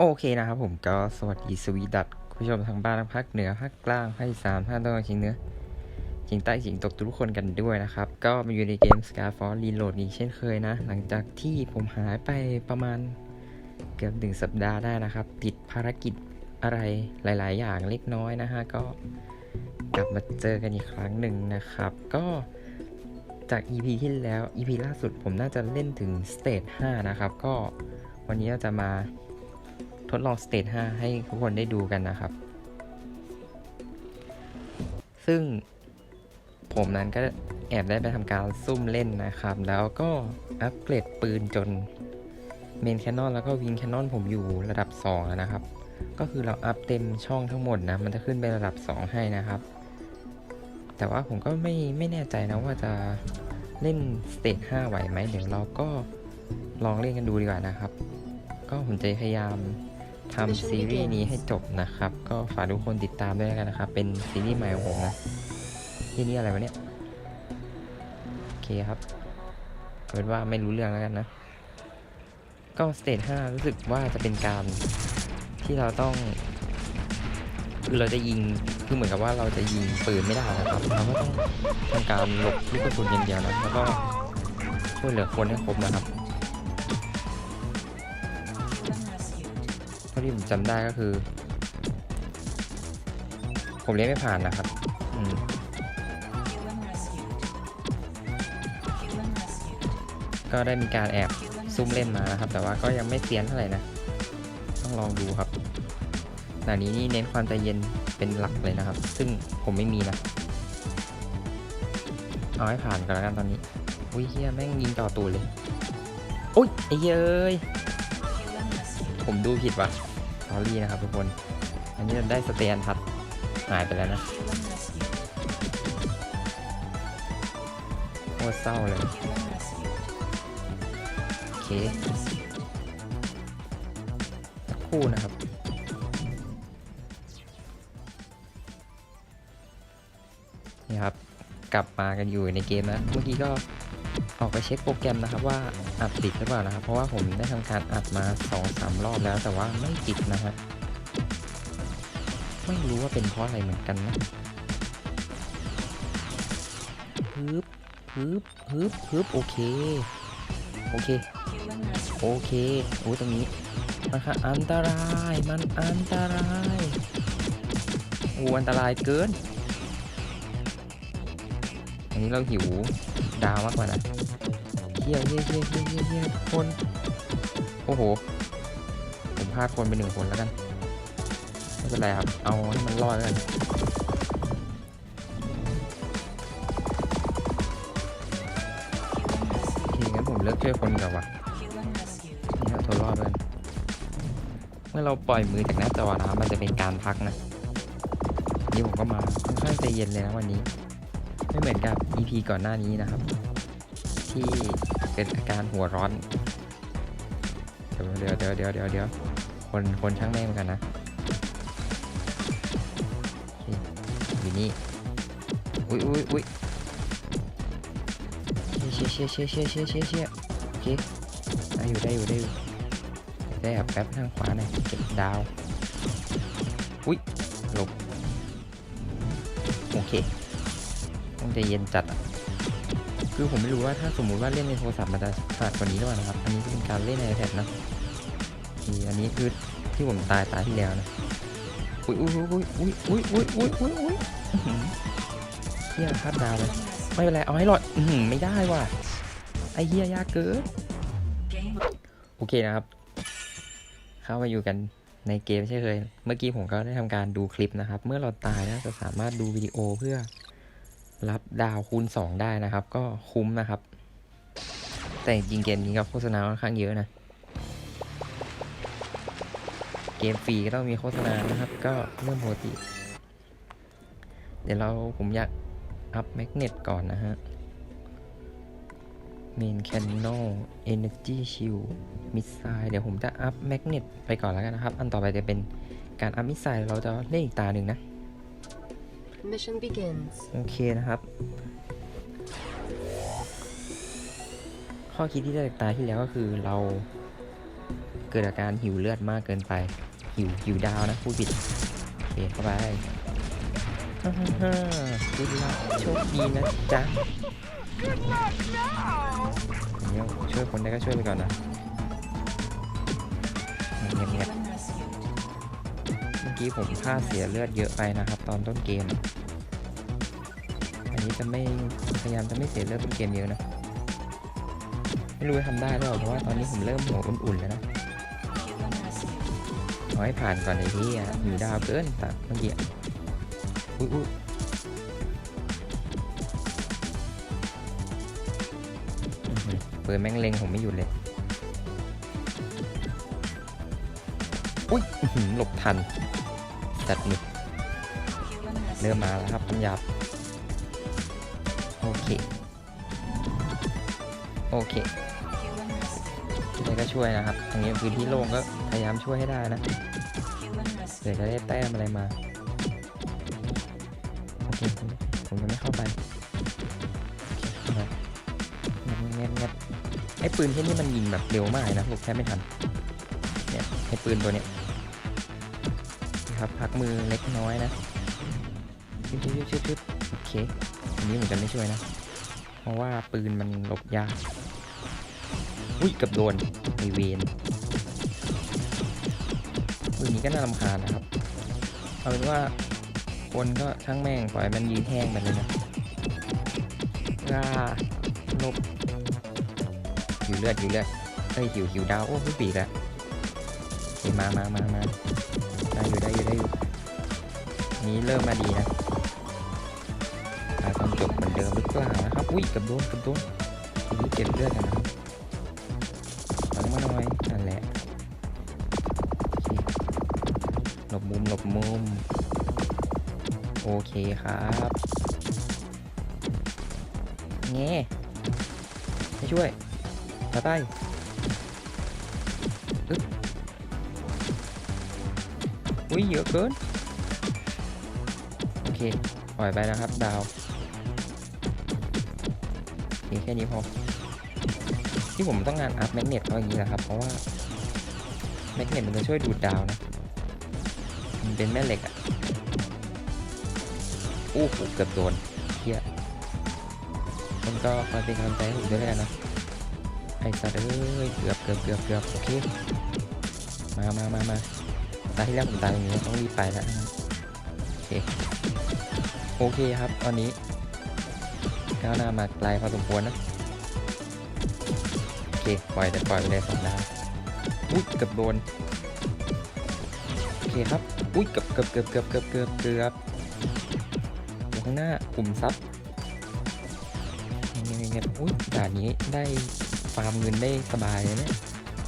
โอเคนะครับผมก็สวัสดีสวีดัตคุณผู้ชมทางบ้านทางภาคเหนือภาคกลางภาคอีสานภาคตะวันออกเฉียงเหนือเฉียงใต้เฉียงตกทุกคนกันด้วยนะครับ ก็มาอยู่ในเกม Skyfall Reload อีกเช่นเคยนะ หลังจากที่ผมหายไปประมาณเกือบหนึ่งสัปดาห์ได้นะครับ ติดภารกิจอะไรหลาย ๆ อย่างเล็กน้อยนะฮะก็กลับมาเจอกันอีกครั้งหนึ่งนะครับ ก็จาก EP ที่แล้ว EP ล่าสุดผมน่าจะเล่นถึงสเตจ5นะครับ ก็วันนี้เราจะมา ทดลองสเตจ5ให้ทุกคนได้ดูกันนะครับ ซึ่งผมนั้นก็แอบได้ไปทำการซุ่มเล่นนะครับ แล้วก็อัปเกรดปืนจนเมนแคนนอนแล้วก็วิงแคนนอนผมอยู่ระดับ 2 แล้วนะครับ ก็คือเราอัพเต็มช่องทั้งหมดนะ มันจะขึ้นเป็นระดับ 2 ให้นะครับ แต่ว่าผมก็ไม่ไม่แน่ใจนะว่าจะเล่นสเตจ5ไหวไหมเดี๋ยวเราก็ลองเล่นกันดูดีกว่านะครับ ก็ผมจะพยายาม ทำซีรีส์นี้ให้จบนะครับ ก็ฝากทุกคนติดตามด้วยกันนะครับ เป็นซีรีส์ใหม่ของผมนะที่นี่อะไรวะเนี่ย โอเคครับเอาเป็นว่าไม่รู้เรื่องแล้วกันนะ ก็สเตจ5รู้สึกว่าจะเป็นการที่เราต้องคือเราจะยิงคือเหมือนกับว่าเราจะยิงปืนไม่ได้นะครับเราก็ต้องทำการหลบลูกกระสุนอย่างเดียวนะแล้วก็ช่วยเหลือคนให้ครบนะครับาที่ผมจำได้ก็คือ ผมเล่นไม่ผ่านนะครับอืมก็ได้มีการแอบซุ่มเล่นมานะครับ แต่ว่าก็ยังไม่เซียนเท่าไหร่นะ ต้องลองดูครับหนานี้นี่เน้นความใจเย็นเป็นหลักเลยนะครับ ซึ่งผมไม่มีนะ เอาให้ผ่านก่อนแล้วกันตอนนี้ อุ้ยเฮียแม่งยิงต่อตูดเลย อุ้ยไอ้เย้ย ผมดูผิดว่ะสอรี่นะครับทุกคน อันนี้เราได้สเตนทัดหายไปแล้วนะโคตรเศร้าเลย โอเคสักคู่นะครับนี่ครับ กลับมากันอยู่ในเกมนะเมื่อกี้ก็ ออกไปเช็คโปรแกรมนะครับว่าอัดติดหรือเปล่านะครับ เพราะว่าผมได้ทำการอัดมา2อสารอบแล้วแต่ว่าไม่ติดนะฮะไม่รู้ว่าเป็นเพราะอะไรเหมือนกันนะฮึบฮึบฮึบฮึบโอเค โอเค โอเค โอ้ตรงนี้มันค่ะอันตราย มันอันตรายโอ้อันตรายเกิน อันนี้เราหิวดาวมากกว่านะเฮียเฮียเฮียเฮียเฮียเฮียทุกคน โอ้โห ผมพลาดคนไปหนึ่งคนแล้วกัน ไม่เป็นไรครับ เอาให้มันรอดแล้วกันโอเคงั้นผมเลิกช่วยคนก่อนว่ะนี่เอาตัวรอดเลยเมื่อเราปล่อยมือจากหน้าจอนะครับมันจะเป็นการพักนะ นี่ผมก็มาค่อนข้างใจเย็นเลยนะวันนี้ ไม่เหมือนกับ EP ก่อนหน้านี้นะครับ ที่เป็นอาการหัวร้อนเดี๋ยวเดี๋ยวเดี๋ยวเดี๋ยวเดี๋ยวคนคนช่างแม่งเหมือนกันนะอยู่นี่อุ้ยอุ้ยอุ้ยเชี่ยเชี่ยเชี่ยเชี่ยเชี่ยเชี่ยเชี่ยโอเคได้อยู่ได้อยู่ได้อยู่ได้แอบแป๊บทางขวาหน่อยเก็บดาวอุ้ยหลบโอเค ต้องใจเย็นจัดอะคือผมไม่รู้ว่าถ้าสมมุติว่าเล่นในโทรศัพท์มันจะขาดกว่านี้หรือเปล่านะครับ อันนี้เป็นการเล่นใน iPad นะนี่อันนี้คือที่ผมตายตายที่แล้วนะอุ้ยอุ้ยอุ้ยอุ้ยอุ้ยอุ้ยอุ้ยอุ้ยอุ้ยเฮียคาดดาวเลยไม่เป็นไรเอาให้รอดอืไม่ได้ว่ะไอเฮียยากเกินโอเคนะครับ เข้ามาอยู่กันในเกมใช่เคย เมื่อกี้ผมก็ได้ทำการดูคลิปนะครับ เมื่อเราตายนะจะสามารถดูวิดีโอเพื่อ รับดาวคูณ 2 ได้นะครับ ก็คุ้มนะครับ แต่จริงเกมนี้ก็โฆษณาค่อนข้างเยอะนะ เกมฟรีก็ต้องมีโฆษณานะครับ ก็เรื่องปกติ เดี๋ยวเราผมอยากอัพแมกเนตก่อนนะฮะ Main Cannon Energy Shield มิสไซล์เดี๋ยวผมจะอัพแมกเนตไปก่อนแล้วกันนะครับ อันต่อไปจะเป็นการอัพมิสไซล์เราจะเล่นอีกตาหนึ่งนะ Mission begins. โอเคนะครับ ข้อคิดที่ได้จากตาที่แล้วก็คือเราเกิดอาการหิวเลือดมากเกินไป หิวหิวดาวนะพูดผิดโอเคเข้าไปฮ่าฮ่าฮ่าคุณละโชคดีนะจ๊ะเดี๋ยวช่วยคนได้ก็ช่วยไปก่อนนะเงียบเงียบ กี้ผมพลาดเสียเลือดเยอะไปนะครับ ตอนต้นเกม อันนี้จะไม่พยายามจะไม่เสียเลือดต้นเกมเยอะนะ ไม่รู้จะทำได้หรือเปล่าเพราะว่าตอนนี้ผมเริ่มหัวอุ่นๆแล้วนะเอให้ผ่านก่อนไอ้ที่อะอยู่ดาวเกินแต่เมื่อกี้อุ้ยอุ้ยเปิดแม่งเล็งผมไม่หยุดเลย อุ้ยหลบทัน จัดหนึกเริ่มมาแล้วครับคำหยาบโอเค โอเคช่วยก็ช่วยนะครับ ตรงนี้พื้นที่โล่งก็พยายามช่วยให้ได้นะเดี๋ยวจะได้แต้มอะไรมา โอเค ผมผมจะไม่เข้าไปโอเคเข้าไปเงียบเงียบไอ้ปืนที่นี่มันยิงแบบเร็วมากเลยนะผมแทบไม่ทัน เนี่ยไอ้ปืนตัวเนี้ยนะ ครับ พักมือเล็กน้อยนะชึบชึบชึบชึบชึบโอเค อันนี้ผมจะไม่ช่วยนะ เพราะว่าปืนมันหลบยาก อุ้ยเกับโดนไอเวนปืนนี้ก็น่ารำคาญนะครับ เอาเป็นว่าคนก็ช่างแม่งปล่อยมันยืนแห้งไปเลยนะลาลบหิวเลือดหิวเลือดเอ้ยหิวหิวดาว โอ้พี่ปีกแล้วเฮ้ยมามามามา ได้อยู่ได้อยู่ได้อยู่นี้เริ่มมาดีนะตาตอนจบเหมือนเดิมหรือเปล่านะครับ อุ้ยกับโดนกับโดนทีนี้เก็บเลือดกันนะครับหลังมาหน่อยนั่นแหละหลบมุมหลบมุม โอเคครับเง่ให้ช่วยตาใต้อึ๊บ อุ้ยเยอะเกิน โอเค ปล่อยไปนะครับ ดาวโอแค่นี้พอ ที่ผมต้องงานอัพแมกเนตเพราะอย่างนี้แหละครับ เพราะว่าแมกเนตมันจะช่วยดูดดาวนะ มันเป็นแม่เหล็กอะ่ะอู้หูเกือบโดนเฮียมันก็คอยเป็นกำลังใจให้ผมด้วยแล้วนะไอ้สัตว์เอ้ยเกือบเกือบเกือบเกือบโอเค มามามามา ตาที่แรกผมตายอย่างนี้ต้องรีบไปแล้วโอเคโอเคครับ ตอนนี้ก้าวหน้ามาไกลพอสมควรนะโอเคปล่อยแต่ปล่อยไปเลยสองดาวอุ้ยเกือบโดนโอเคครับอุ้ยเกือบเกือบเกือบเกือบเกือบเกือบเกือบอยู่ข้างหน้ากลุ่มซับเงี้ยๆๆอุ้ยด่านนี้ได้ฟาร์มเงินได้สบายเลยนี่ย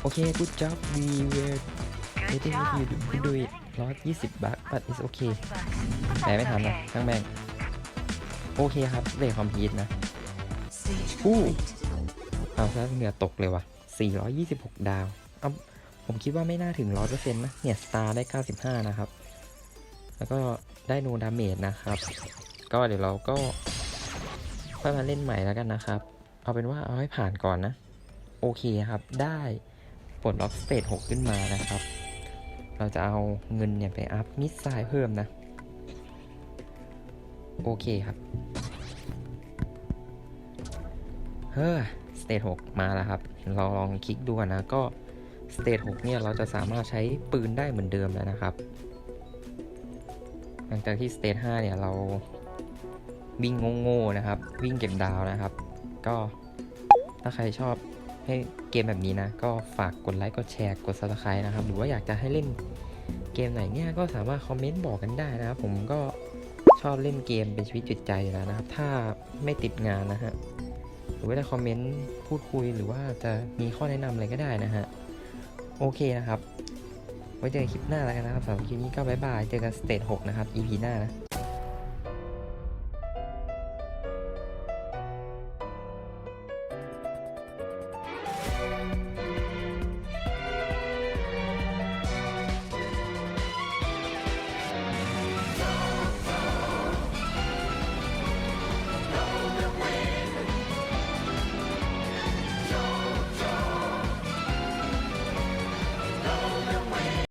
โอเค good job we were waiting if you do- do it ร้อยยี่สิบบาท but it's okay แต่ไม่ทันนะช่างแม่งโอเคครับเรทคอมพิวนะอู้เอาซะเหงื่อตกเลยว่ะ426 ดาว เอาผมคิดว่าไม่น่าถึง 100%นะ เนี่ยสตาร์ได้ 95 นะครับ แล้วก็ได้โนดาเมจนะครับ ก็เดี๋ยวเราก็ค่อยมาเล่นใหม่แล้วกันนะครับ เอาเป็นว่าเอาให้ผ่านก่อนนะ โอเคครับ ได้ปลดล็อกสเตจ6ขึ้นมานะครับ เราจะเอาเงินเนี่ยไปอัพมิสไซล์เพิ่มนะ โอเคครับ เฮ้อสเตจ6มาแล้วครับ เราลองคลิกดูนะ ก็สเตจ6เนี่ยเราจะสามารถใช้ปืนได้เหมือนเดิมแล้วนะครับ หลังจากที่สเตจ5เนี่ยเราวิ่งโง่ๆนะครับ วิ่งเก็บดาวนะครับ ก็ถ้าใครชอบ ให้เกมแบบนี้นะ ก็ฝากกดไลค์กดแชร์กด subscribe นะครับ หรือว่าอยากจะให้เล่นเกมไหนเนี่ยก็สามารถคอมเมนต์บอกกันได้นะครับ ผมก็ชอบเล่นเกมเป็นชีวิตจิตใจแล้วนะครับ ถ้าไม่ติดงานนะฮะหรือว่าจะคอมเมนต์พูดคุยหรือว่าจะมีข้อแนะนำอะไรก็ได้นะฮะโอเคนะครับ ไว้เจอกันคลิปหน้าแล้วกันนะครับสำหรับคลิปนี้ก็บ๊ายบาย เจอกันสเตจ6นะครับ EP หน้านะ